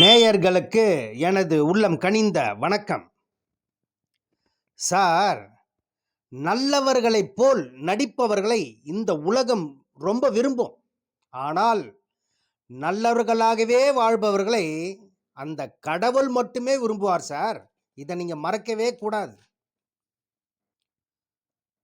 நேயர்களுக்கு எனது உள்ளம் கனிந்த வணக்கம். சார் நல்லவர்களைப் போல் நடிப்பவர்களை இந்த உலகம் ரொம்ப விரும்பும். ஆனால் நல்லவர்களாகவே வாழ்பவர்களை அந்த கடவுள் மட்டுமே விரும்புவார் சார். இதை நீங்கள் மறக்கவே கூடாது.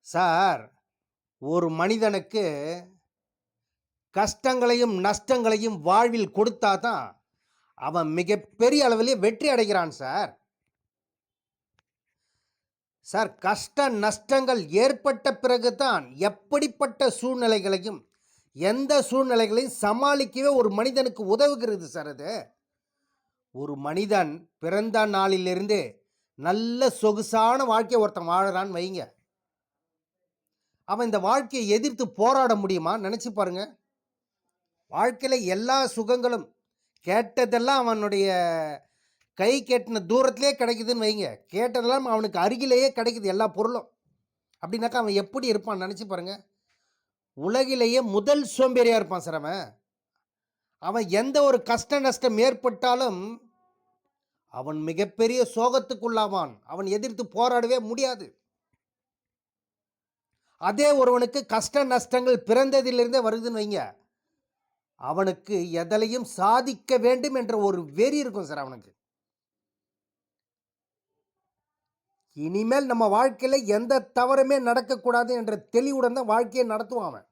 சார் ஒரு மனிதனுக்கு கஷ்டங்களையும் நஷ்டங்களையும் வாழ்வில் கொடுத்தாதான் அவன் மிகப்பெரிய அளவிலே வெற்றி அடைகிறான் சார். சார் கஷ்ட நஷ்டங்கள் ஏற்பட்ட பிறகுதான் எப்படிப்பட்ட சூழ்நிலைகளையும் எந்த சூழ்நிலைகளையும் சமாளிக்கவே ஒரு மனிதனுக்கு உதவுகிறது சார் அது. ஒரு மனிதன் பிறந்த நாளிலிருந்து நல்ல சொகுசான வாழ்க்கையை ஒருத்தன் வாழறான்னு வைங்க. அவன் இந்த வாழ்க்கையை எதிர்த்து போராட முடியுமா நினச்சி பாருங்க. வாழ்க்கையில் எல்லா சுகங்களும் கேட்டதெல்லாம் அவனுடைய கை கெட்டின தூரத்திலே கிடைக்குதுன்னு வைங்க. கேட்டதெல்லாம் அவனுக்கு அருகிலேயே கிடைக்குது எல்லா பொருளும். அப்படின்னாக்கா அவன் எப்படி இருப்பான் நினச்சி பாருங்கள் உலகிலேயே முதல் சோம்பேறியாக இருப்பான் சார் அவன். அவன் எந்த ஒரு கஷ்ட நஷ்டம் ஏற்பட்டாலும் அவன் மிகப்பெரிய சோகத்துக்குள்ளாவான். அவன் எதிர்த்து போராடவே முடியாது. அதே ஒருவனுக்கு கஷ்ட நஷ்டங்கள் பிறந்ததிலிருந்தே வருதுன்னு வைங்க. அவனுக்கு எதலையும் சாதிக்க வேண்டும் என்ற ஒரு வெறி இருக்கும் சார் அவனுக்கு. இனிமேல் நம்ம வாழ்க்கையில் எந்த தவறுமே நடக்கக்கூடாது என்ற தெளிவுடன் தான் வாழ்க்கையை நடத்துவான் அவன்.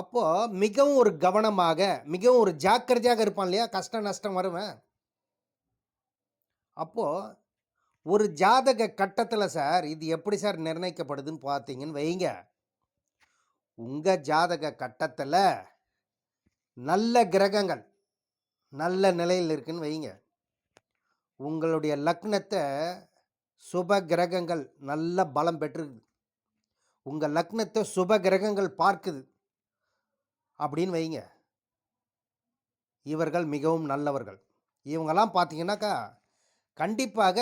அப்போ மிகவும் ஒரு கவனமாக மிகவும் ஒரு ஜாக்கிரதையாக இருப்பான் இல்லையா? கஷ்ட நஷ்டம் வருவேன் அப்போ ஒரு ஜாதக கட்டத்தில் சார் இது எப்படி சார் நிர்ணயிக்கப்படுதுன்னு பார்த்தீங்கன்னு வைங்க. உங்கள் ஜாதக கட்டத்தில் நல்ல கிரகங்கள் நல்ல நிலையில் இருக்குன்னு வைங்க. உங்களுடைய லக்னத்தை சுப கிரகங்கள் நல்ல பலம் பெற்றிருக்குது உங்கள் லக்னத்தை சுப கிரகங்கள் பார்க்குது. அப்படின்னு வைங்க. இவர்கள் மிகவும் நல்லவர்கள். இவங்கெல்லாம் பார்த்தீங்கன்னாக்கா கண்டிப்பாக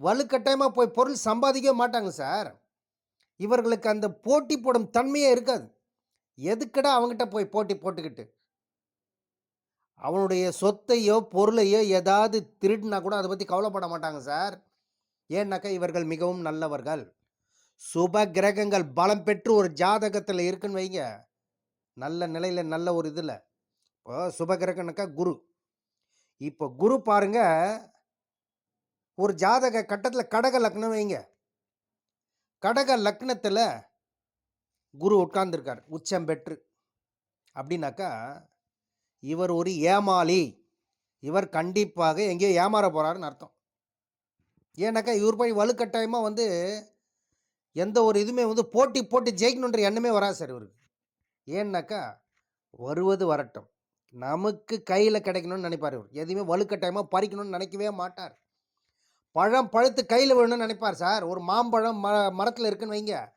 வலுக்கட்டாயமாக போய் பொருள் சம்பாதிக்க மாட்டாங்க சார். இவர்களுக்கு அந்த போட்டி போடும் தன்மையே இருக்காது. எதுக்கடா அவங்ககிட்ட போய் போட்டி போட்டுக்கிட்டு? அவனுடைய சொத்தையோ பொருளையோ ஏதாவது திருடினா கூட அதை பற்றி கவலைப்பட மாட்டாங்க சார். ஏன்னாக்கா இவர்கள் மிகவும் நல்லவர்கள். சுப கிரகங்கள் பலம் பெற்று ஒரு ஜாதகத்தில் இருக்குன்னு வைங்க. நல்ல நிலையில் நல்ல ஒரு இதில். இப்போ சுப கிரகம்னாக்கா குரு. இப்போ குரு பாருங்க ஒரு ஜாதக கட்டத்தில் கடக லக்னம் வைங்க. கடக லக்னத்தில் குரு உட்கார்ந்துருக்கார். உச்சம் பெற்று. அப்படின்னாக்கா இவர் ஒரு ஏமாளி. இவர் கண்டிப்பாக எங்கேயோ ஏமாற போகிறாருன்னு அர்த்தம். ஏன்னாக்கா இவர் போய் வலுக்கட்டாயமாக வந்து எந்த ஒரு இதுவுமே வந்து போட்டி போட்டு ஜெயிக்கணுன்ற எண்ணமே வராது சார் இவருக்கு. ஏன்னாக்கா வருவது வரட்டும். நமக்கு கையில் கிடைக்கணும்னு நினைப்பார் இவர். எதையுமே வலுக்கட்டாயமாக பறிக்கணும்னு நினைக்கவே மாட்டார். பழம் பழுத்து கையில் விழணும்னு நினைப்பார் சார். ஒரு மாம்பழம் ம மரத்தில் இருக்குன்னு வைங்க.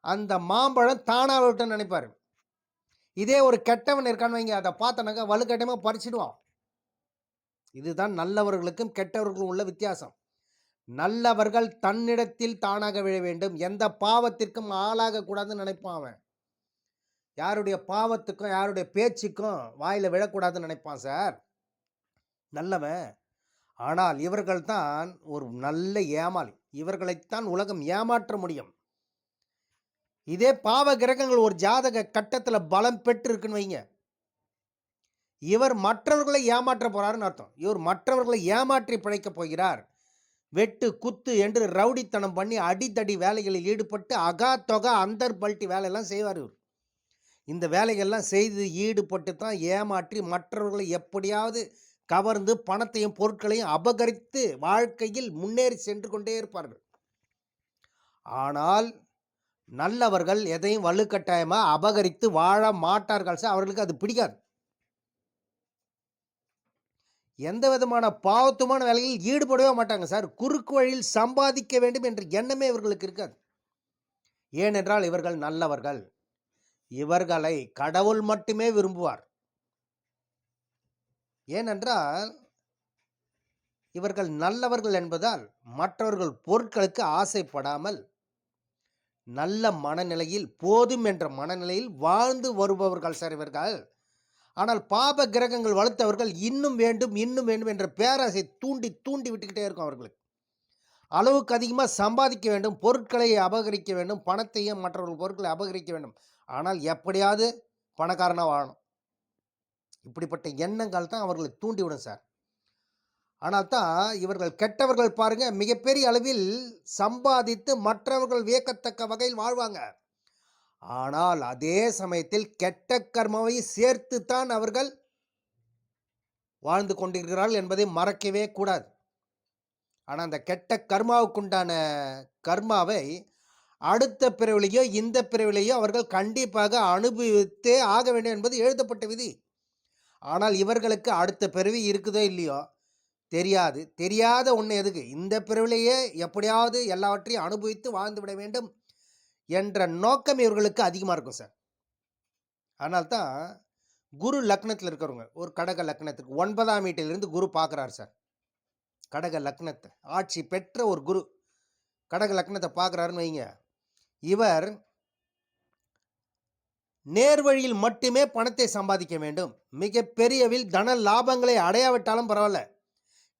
அந்த மாம்பழம் தானாக விட்டுன்னு நினைப்பார். இதே ஒரு கெட்டவன் இருக்கான்னு வைங்க. அதை பார்த்தனாக்கா வலுக்கட்டமாக பறிச்சிடுவான். இதுதான் நல்லவர்களுக்கும் கெட்டவர்களுக்கும் உள்ள வித்தியாசம். நல்லவர்கள் தன்னிடத்தில் தானாக விழ வேண்டும். எந்த பாவத்திற்கும் ஆளாக கூடாதுன்னு நினைப்பான் அவன். யாருடைய பாவத்துக்கும் யாருடைய பேச்சுக்கும் வாயில் விழக்கூடாதுன்னு நினைப்பான் சார். நல்லவன் ஆனால் இவர்கள்தான் ஒரு நல்ல ஏமாளி. இவர்களைத்தான் உலகம் ஏமாற்ற முடியும். இதே பாவ கிரகங்கள் ஒரு ஜாதக கட்டத்தில் பலம் பெற்று இருக்குன்னு வைங்க. இவர் மற்றவர்களை ஏமாற்ற போகிறாருன்னு அர்த்தம். இவர் மற்றவர்களை ஏமாற்றி பிழைக்கப் போகிறார். வெட்டு குத்து என்று ரவுடித்தனம் பண்ணி அடித்தடி வேலைகளில் ஈடுபட்டு அகா தொகா அந்தர் பல்ட்டி வேலையெல்லாம் செய்வார் இவர். இந்த வேலைகள்லாம் செய்து ஈடுபட்டு தான் ஏமாற்றி மற்றவர்களை எப்படியாவது கவர்ந்து பணத்தையும் பொருட்களையும் அபகரித்து வாழ்க்கையில் முன்னேறி சென்று கொண்டே இருப்பார்கள். ஆனால் நல்லவர்கள் எதையும் வலுக்கட்டாயமாக அபகரித்து வாழ மாட்டார்கள். சார் அவர்களுக்கு அது பிடிக்காது. எந்த விதமான பாவத்துமான வேலையில் ஈடுபடவே மாட்டாங்க சார். குறுக்கு வழியில் சம்பாதிக்க வேண்டும் என்ற எண்ணமே இவர்களுக்கு இருக்காது. ஏனென்றால் இவர்கள் நல்லவர்கள். இவர்களை கடவுள் மட்டுமே விரும்புவார். ஏனென்றால் இவர்கள் நல்லவர்கள் என்பதால் மற்றவர்கள் பொருட்களுக்கு ஆசைப்படாமல் நல்ல மனநிலையில் போதும் என்ற மனநிலையில் வாழ்ந்து வருபவர்கள் சார் இவர்கள். ஆனால் பாப கிரகங்கள் வளர்த்தவர்கள் இன்னும் வேண்டும் இன்னும் வேண்டும் என்ற பேராசை தூண்டி தூண்டி விட்டுக்கிட்டே இருக்கும் அவர்களுக்கு. அளவுக்கு அதிகமாக சம்பாதிக்க வேண்டும் பொருட்களை அபகரிக்க வேண்டும் பணத்தையும் மற்றவர்கள் பொருட்களை அபகரிக்க வேண்டும். ஆனால் எப்படியாவது பணக்காரனாக வாழணும். இப்படிப்பட்ட எண்ணங்கள் தான் அவர்களை தூண்டிவிடும் சார். ஆனால் தான் இவர்கள் கெட்டவர்கள் பாருங்கள் மிகப்பெரிய அளவில் சம்பாதித்து மற்றவர்கள் வியக்கத்தக்க வகையில் வாழ்வாங்க. ஆனால் அதே சமயத்தில் கெட்ட கர்மாவை சேர்த்து தான் அவர்கள் வாழ்ந்து கொண்டிருக்கிறார்கள் என்பதை மறக்கவே கூடாது. ஆனால் அந்த கெட்ட கர்மாவுக்குண்டான கர்மாவை அடுத்த பிறவிலையோ இந்த பிறவிலையோ அவர்கள் கண்டிப்பாக அனுபவித்தே ஆக வேண்டும் என்பது எழுதப்பட்ட விதி. ஆனால் இவர்களுக்கு அடுத்த பிறவி இருக்குதோ இல்லையோ தெரியாது. தெரியாத ஒன்று எதுக்கு? இந்த பிறவிலேயே எப்படியாவது எல்லாவற்றையும் அனுபவித்து வாழ்ந்து விட வேண்டும் என்ற நோக்கம் இவர்களுக்கு அதிகமாக இருக்கும் சார். ஆனால்தான் குரு லக்னத்தில் இருக்கிறவங்க ஒரு கடக லக்னத்துக்கு ஒன்பதாம் வீட்டிலிருந்து குரு பார்க்குறாரு சார். கடக லக்னத்தை ஆட்சி பெற்ற ஒரு குரு கடக லக்னத்தை பார்க்குறாருன்னு வைங்க. இவர் நேர்வழியில் மட்டுமே பணத்தை சம்பாதிக்க வேண்டும். மிக பெரியவில் தன லாபங்களை அடையாவிட்டாலும் பரவாயில்ல.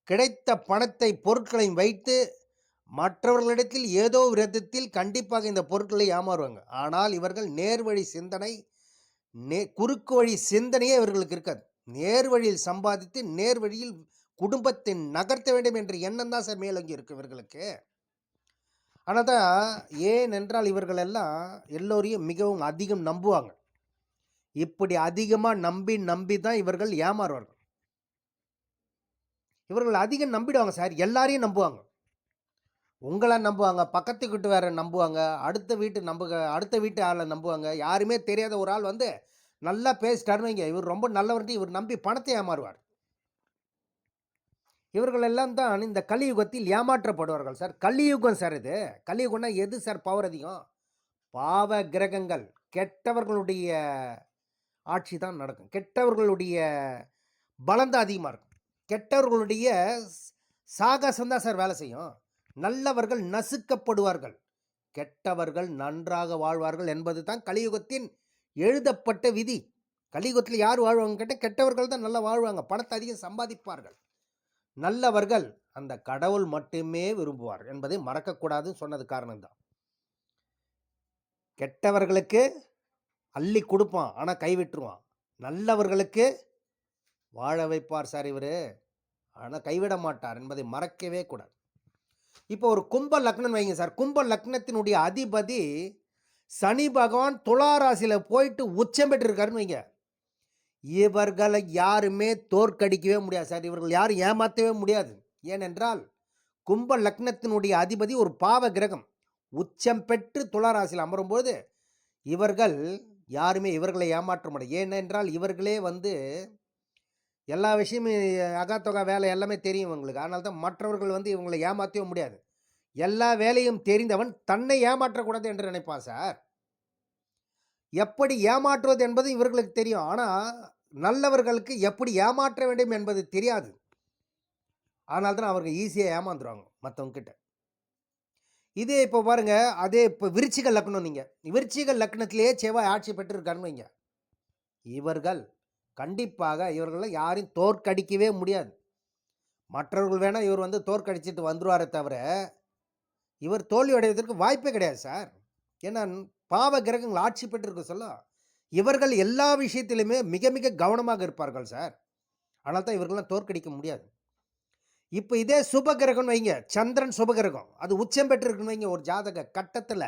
கிடைத்த பணத்தை பொருட்களையும் வைத்து மற்றவர்களிடத்தில் ஏதோ விதத்தில் கண்டிப்பாக இந்த பொருட்களை ஏமாறுவாங்க. ஆனால் இவர்கள் நேர்வழி சிந்தனை நே குறுக்கு வழி சிந்தனையே இவர்களுக்கு இருக்காது. நேர்வழியில் சம்பாதித்து நேர்வழியில் குடும்பத்தை நகர்த்த வேண்டும் என்ற எண்ணம் தான் சார் மேலோங்கி இருக்கு இவர்களுக்கு. ஆனால் தான் ஏனென்றால் இவர்கள் எல்லாம் எல்லோரையும் மிகவும் அதிகம் நம்புவாங்க. இப்படி அதிகமாக நம்பி நம்பி தான் இவர்கள் ஏமாறுவார்கள். இவர்கள் அதிகம் நம்பிடுவாங்க சார். எல்லாரையும் நம்புவாங்க. உங்களை நம்புவாங்க பக்கத்து வீட்டு வேற நம்புவாங்க அடுத்த வீட்டு நம்புக அடுத்த வீட்டு ஆளை நம்புவாங்க. யாருமே தெரியாத ஒரு ஆள் வந்து நல்லா பேசிட்டாருன்னு இவர் ரொம்ப நல்லவர்ன்ட்டு இவர் நம்பி பணத்தை ஏமாறுவார். இவர்களெல்லாம் தான் இந்த கலியுகத்தில் ஏமாற்றப்படுவார்கள் சார். கலியுகம் சார் இது. கலியுகம்னா எது சார்? பவர் அதிகம். பாவ கிரகங்கள். கெட்டவர்களுடைய ஆட்சி தான் நடக்கும். கெட்டவர்களுடைய பலம் தான் அதிகமாக இருக்கும். கெட்டவர்களுடைய சாகசம் தான் சார் வேலை செய்யும். நல்லவர்கள் நசுக்கப்படுவார்கள். கெட்டவர்கள் நன்றாக வாழ்வார்கள் என்பது தான் கலியுகத்தின் எழுதப்பட்ட விதி. கலியுகத்தில் யார் வாழ்வாங்க கேட்டால் கெட்டவர்கள் தான் நல்லா வாழ்வாங்க. பணத்தை அதிகம் சம்பாதிப்பார்கள். நல்லவர்கள் அந்த கடவுள் மட்டுமே விரும்புவார் என்பதை மறக்கக்கூடாதுன்னு சொன்னது காரணம்தான். கெட்டவர்களுக்கு அள்ளி கொடுப்பான் ஆனால் கைவிட்டுருவான். நல்லவர்களுக்கு வாழ வைப்பார் சார் இவர் ஆனால் கைவிட மாட்டார் என்பதை மறக்கவே கூடாது. இப்போ ஒரு கும்ப லக்னம் வைங்க சார். கும்ப லக்னத்தினுடைய அதிபதி சனி பகவான் துளாராசியில் போயிட்டு உச்சம் பெற்றிருக்காருன்னு வைங்க. இவர்களை யாருமே தோற்கடிக்கவே முடியாது சார். இவர்கள் யாரும் ஏமாற்றவே முடியாது. ஏனென்றால் கும்ப லக்னத்தினுடைய அதிபதி ஒரு பாவ கிரகம். உச்சம் பெற்று துளாராசியில் அமரும்போது இவர்கள் யாருமே இவர்களை ஏமாற்ற முடியாது. ஏனென்றால் இவர்களே வந்து எல்லா விஷயமும் அகாத்தொகா வேலை எல்லாமே தெரியும் இவங்களுக்கு. அதனால தான் மற்றவர்கள் வந்து இவங்களை ஏமாற்றவே முடியாது. எல்லா வேலையும் தெரிந்தவன் தன்னை ஏமாற்றக்கூடாது என்று நினைப்பான் சார். எப்படி ஏமாற்றுவது என்பது இவர்களுக்கு தெரியும். ஆனால் நல்லவர்களுக்கு எப்படி ஏமாற்ற வேண்டும் என்பது தெரியாது. அதனால தான் அவர்கள் ஈஸியாக ஏமாந்துருவாங்க மற்றவங்கக்கிட்ட இதே இப்போ பாருங்க அதே இப்போ விருச்சிக லக்னம் நீங்கள் விருச்சிக லக்னத்திலேயே செவ்வாய் ஆட்சி பெற்றிருக்காருன்னு வைங்க. இவர்கள் கண்டிப்பாக இவர்களை யாரையும் தோற்கடிக்கவே முடியாது. மற்றவர்கள் வேணால் இவர் வந்து தோற்கடிச்சிட்டு வந்துருவாரே தவிர இவர் தோல்வி அடைவதற்கு வாய்ப்பே கிடையாது சார். ஏன்னா பாவ கிரகங்கள் ஆட்சி பெற்றிருக்க சொல்ல இவர்கள் எல்லா விஷயத்திலுமே மிக மிக கவனமாக இருப்பார்கள் சார். ஆனால் தான் இவர்கள்லாம் தோற்கடிக்க முடியாது. இப்போ இதே சுபகிரகம்னு வைங்க சந்திரன் சுபகிரகம் அது உச்சம் பெற்றிருக்குன்னு வைங்க ஒரு ஜாதக கட்டத்தில்.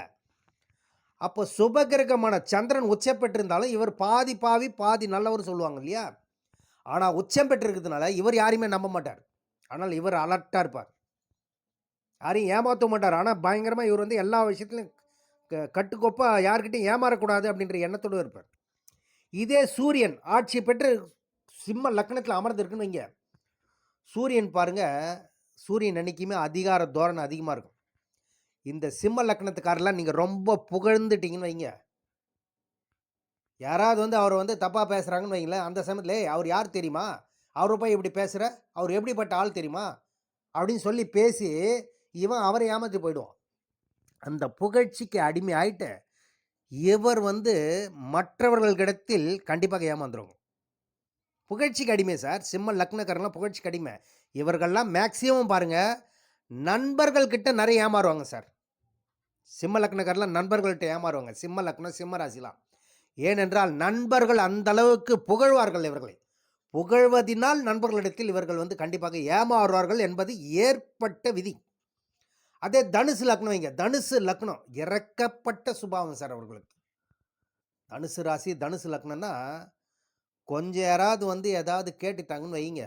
அப்போ சுபகிரகமான சந்திரன் உச்சம் பெற்றிருந்தாலும் இவர் பாதி பாவி பாதி நல்லவர் சொல்லுவாங்க இல்லையா? ஆனால் உச்சம் பெற்றிருக்கிறதுனால இவர் யாரையுமே நம்ப மாட்டார். ஆனால் இவர் அலர்ட்டாக இருப்பார். யாரையும் ஏமாற்ற மாட்டார். ஆனால் பயங்கரமாக இவர் வந்து எல்லா விஷயத்துலையும் க- கட்டுக்கோப்பா யார்கிட்டையும் ஏமாறக்கூடாது அப்படின்ற எண்ணத்தோடு இருப்பார். இதே சூரியன் ஆட்சி பெற்று சிம்ம லக்னத்தில் அமர்ந்திருக்குன்னு வைங்க. சூரியன் பாருங்கள் சூரியன் அன்றைக்குமே அதிகார தோரணை அதிகமாக இருக்கும். இந்த சிம்ம லக்னத்துக்காரெல்லாம் நீங்கள் ரொம்ப புகழ்ந்துட்டீங்கன்னு வைங்க. யாராவது வந்து அவர் வந்து தப்பாக பேசுகிறாங்கன்னு வைங்களேன் அந்த சமயத்தில் அவர் யார் தெரியுமா? அவரை போய் இப்படி பேசுகிற அவர் எப்படிப்பட்ட ஆள் தெரியுமா? அப்படின்னு சொல்லி பேசி இவன் அவரை ஏமாற்றி போயிடுவான். அந்த புகழ்ச்சிக்கு அடிமை ஆயிட்ட இவர் வந்து மற்றவர்களிடத்தில் கண்டிப்பாக ஏமாந்துருவாங்க. புகழ்ச்சிக்கு அடிமை சார். சிம்ம லக்னக்காரங்களாம் புகழ்ச்சிக்கு அடிமை. இவர்கள்லாம் மேக்ஸிமம் பாருங்கள் நண்பர்கள் கிட்ட நிறைய ஏமாறுவாங்க சார். சிம்ம லக்னக்காரலாம் நண்பர்கள்கிட்ட ஏமாறுவாங்க. சிம்ம லக்னம் சிம்ம ராசிலாம். ஏனென்றால் நண்பர்கள் அந்த அளவுக்கு புகழ்வார்கள் இவர்களை. புகழ்வதினால் நண்பர்களிடத்தில் இவர்கள் வந்து கண்டிப்பாக ஏமாறுவார்கள் என்பது ஏற்பட்ட விதி. அதே தனுசு லக்னம் வைங்க. தனுசு லக்னம். இறக்கப்பட்ட சுபாவம் சார் அவர்களுக்கு. தனுசு ராசி தனுசு லக்னம்னா கொஞ்சம் யாராவது வந்து ஏதாவது கேட்டுட்டாங்கன்னு வைங்க.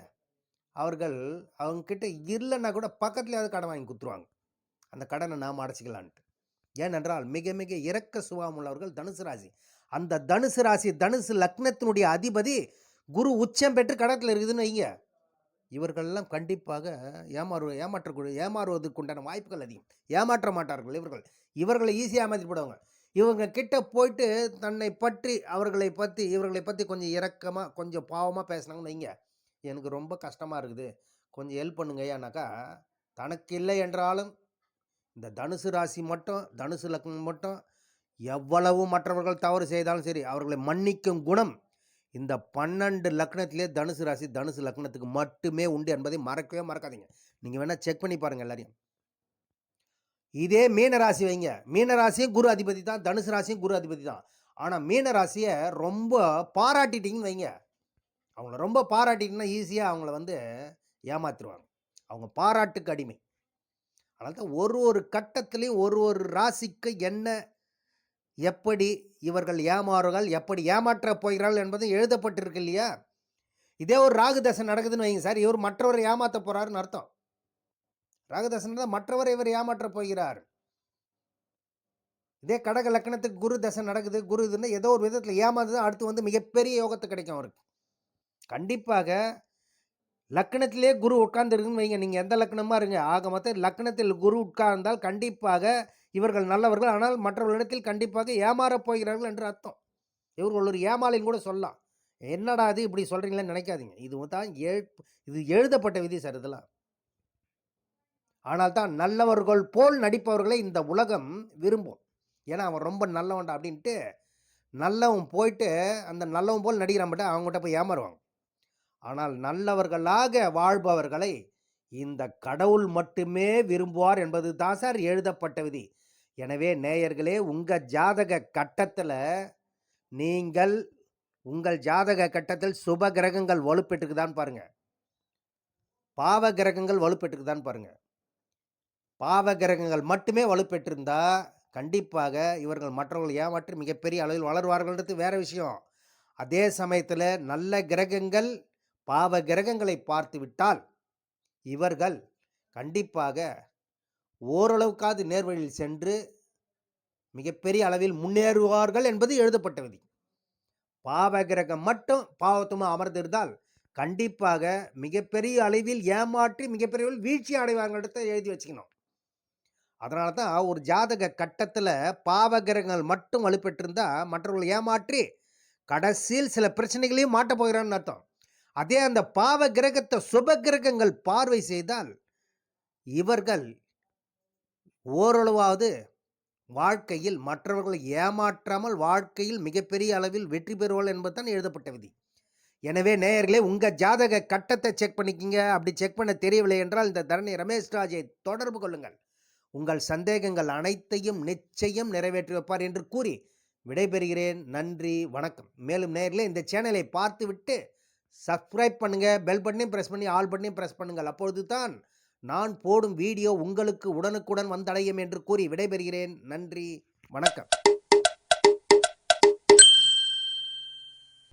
அவர்கள் அவங்கக்கிட்ட இல்லைன்னா கூட பக்கத்துலையாவது கடன் வாங்கி கொடுத்துருவாங்க அந்த கடனை நாம் அடைச்சிக்கலான்ட்டு. ஏனென்றால் மிக மிக இறக்க சுபாவம் உள்ளவர்கள் தனுசு ராசி. அந்த தனுசு ராசி தனுசு லக்னத்தினுடைய அதிபதி குரு உச்சம் பெற்று கடத்தில் இருக்குதுன்னு வைங்க. இவர்கள்லாம் கண்டிப்பாக ஏமாறு ஏமாற்றக்கூடிய ஏமாறுவதற்கு உண்டான வாய்ப்புகள் அதிகம். ஏமாற்ற மாட்டார்கள் இவர்கள். இவர்களை ஈஸியாக ஏமாற்றிப்படுவாங்க இவங்க கிட்ட போயிட்டு தன்னை பற்றி அவர்களை பற்றி இவர்களை பற்றி கொஞ்சம் இரக்கமாக கொஞ்சம் பாவமாக பேசுனாங்கன்னு வைங்க. எனக்கு ரொம்ப கஷ்டமாக இருக்குது. கொஞ்சம் ஹெல்ப் பண்ணுங்க ஐயானாக்கா. தனக்கு இல்லை என்றாலும் இந்த தனுசு ராசி மட்டும் தனுசு லக்னம் மட்டும் எவ்வளவு மற்றவர்கள் தவறு செய்தாலும் சரி அவர்களை மன்னிக்கும் குணம் இந்த பன்னெண்டு லக்னத்திலே தனுசு ராசி தனுசு லக்னத்துக்கு மட்டுமே உண்டு என்பதை மறக்கவே மறக்காதீங்க. நீங்கள் வேணால் செக் பண்ணி பாருங்கள் எல்லாரையும். இதே மீன ராசி வைங்க. மீன ராசியும் குரு அதிபதி தான் தனுசு ராசியும் குரு அதிபதி தான். ஆனால் மீன ராசியை ரொம்ப பாராட்டிட்டீங்கன்னு வைங்க. அவங்கள ரொம்ப பாராட்டிட்டீங்கன்னா ஈஸியாக அவங்கள வந்து ஏமாத்திடுவாங்க அவங்க பாராட்டுக்கு அடிமை. அதனால தான் ஒரு ஒரு கட்டத்துலேயும் ஒரு ஒரு ராசிக்கு என்ன எப்படி இவர்கள் ஏமாறுகள் எப்படி ஏமாற்ற போகிறார்கள் என்பது எழுதப்பட்டிருக்கு இல்லையா? இதே ஒரு ராகுதசன் நடக்குதுன்னு வைங்க சார். இவர் மற்றவரை ஏமாற்ற போகிறாருன்னு அர்த்தம். ராகுதசன் தான் மற்றவரை இவர் ஏமாற்ற போகிறார். இதே கடக லக்கணத்துக்கு குரு தசை நடக்குது. குரு இதுன்னா ஏதோ ஒரு விதத்தில் ஏமாந்து அடுத்து வந்து மிகப்பெரிய யோகத்தை கிடைக்கும் அவருக்கு. கண்டிப்பாக லக்கணத்திலே குரு உட்கார்ந்துருக்குன்னு வைங்க. நீங்கள் எந்த லக்கணமாக இருங்க. ஆக மொத்தம் லக்கணத்தில் குரு உட்கார்ந்தால் கண்டிப்பாக இவர்கள் நல்லவர்கள். ஆனால் மற்றவர்களிடத்தில் கண்டிப்பாக ஏமாறப் போகிறார்கள் என்று அர்த்தம். இவர்கள் ஒரு ஏமாளின்னு கூட சொல்லலாம். என்னடா அது இப்படி சொல்கிறீங்களேன்னு நினைக்காதீங்க. இது தான் எழு இது எழுதப்பட்ட விதி சார் இதெல்லாம். ஆனால் தான் நல்லவர்கள் போல் நடிப்பவர்களை இந்த உலகம் விரும்பும். ஏன்னா அவன் ரொம்ப நல்லவன்டா அப்படின்ட்டு நல்லவன் போயிட்டு அந்த நல்லவன் போல் நடிக்கிறான் மட்டும் அவங்ககிட்ட போய் ஏமாறுவாங்க. ஆனால் நல்லவர்களாக வாழ்பவர்களை இந்த கடவுள் மட்டுமே விரும்புவார் என்பது தான் சார் எழுதப்பட்ட விதி. எனவே நேயர்களே உங்கள் ஜாதக கட்டத்தில் நீங்கள் உங்கள் ஜாதக கட்டத்தில் சுப கிரகங்கள் வலுப்பெற்றுக்குதான்னு பாருங்கள் பாவ கிரகங்கள் வலுப்பெற்றுக்குதான்னு பாருங்கள் பாவ கிரகங்கள் மட்டுமே வலுப்பெற்றிருந்தால் கண்டிப்பாக இவர்கள் மற்றவர்கள் ஏமாற்றி மிகப்பெரிய அளவில் வளருவார்கள்ன்றது வேறு விஷயம். அதே சமயத்தில் நல்ல கிரகங்கள் பாவ கிரகங்களை பார்த்து விட்டால் இவர்கள் கண்டிப்பாக ஓரளவுக்காவது நேர்வழியில் சென்று மிகப்பெரிய அளவில் முன்னேறுவார்கள் என்பது எழுதப்பட்ட விதி. பாவ கிரகம் மட்டும் பாவத்துமா அமர்ந்திருந்தால் கண்டிப்பாக மிகப்பெரிய அளவில் ஏமாற்றி மிகப்பெரிய அளவில் வீழ்ச்சி அடைவாங்கன்றத எழுதி வச்சுக்கணும். அதனால தான் ஒரு ஜாதக கட்டத்தில் பாவ கிரகங்கள் மட்டும் வலுப்பெற்றிருந்தா மற்றவர்களை ஏமாற்றி கடைசியில் சில பிரச்சனைகளையும் மாட்டப் போகிறான்னு அர்த்தம். அதே அந்த பாவ கிரகத்தை சுப கிரகங்கள் பார்வை செய்தால் இவர்கள் ஓரளவாவது வாழ்க்கையில் மற்றவர்களை ஏமாற்றாமல் வாழ்க்கையில் மிகப்பெரிய அளவில் வெற்றி பெறுவாள் என்பதுதான் எழுதப்பட்ட விதி. எனவே நேயர்களே உங்கள் ஜாதக கட்டத்தை செக் பண்ணிக்கிங்க. அப்படி செக் பண்ண தெரியவில்லை என்றால் இந்த தரணி ரமேஷ் ராஜை தொடர்பு கொள்ளுங்கள். உங்கள் சந்தேகங்கள் அனைத்தையும் நிச்சயம் நிறைவேற்றி வைப்பார் என்று கூறி விடைபெறுகிறேன். நன்றி வணக்கம். மேலும் நேயர்களே இந்த சேனலை பார்த்துவிட்டு சப்ஸ்கிரைப் பண்ணுங்கள் பெல் பட்டனையும் ப்ரெஸ் பண்ணி ஆல் பட்டனையும் ப்ரெஸ் பண்ணுங்கள். அப்பொழுது தான் நான் போடும் வீடியோ உங்களுக்கு உடனுக்குடன் வந்தடையும் என்று கூறி விடைபெறுகிறேன். நன்றி. வணக்கம்.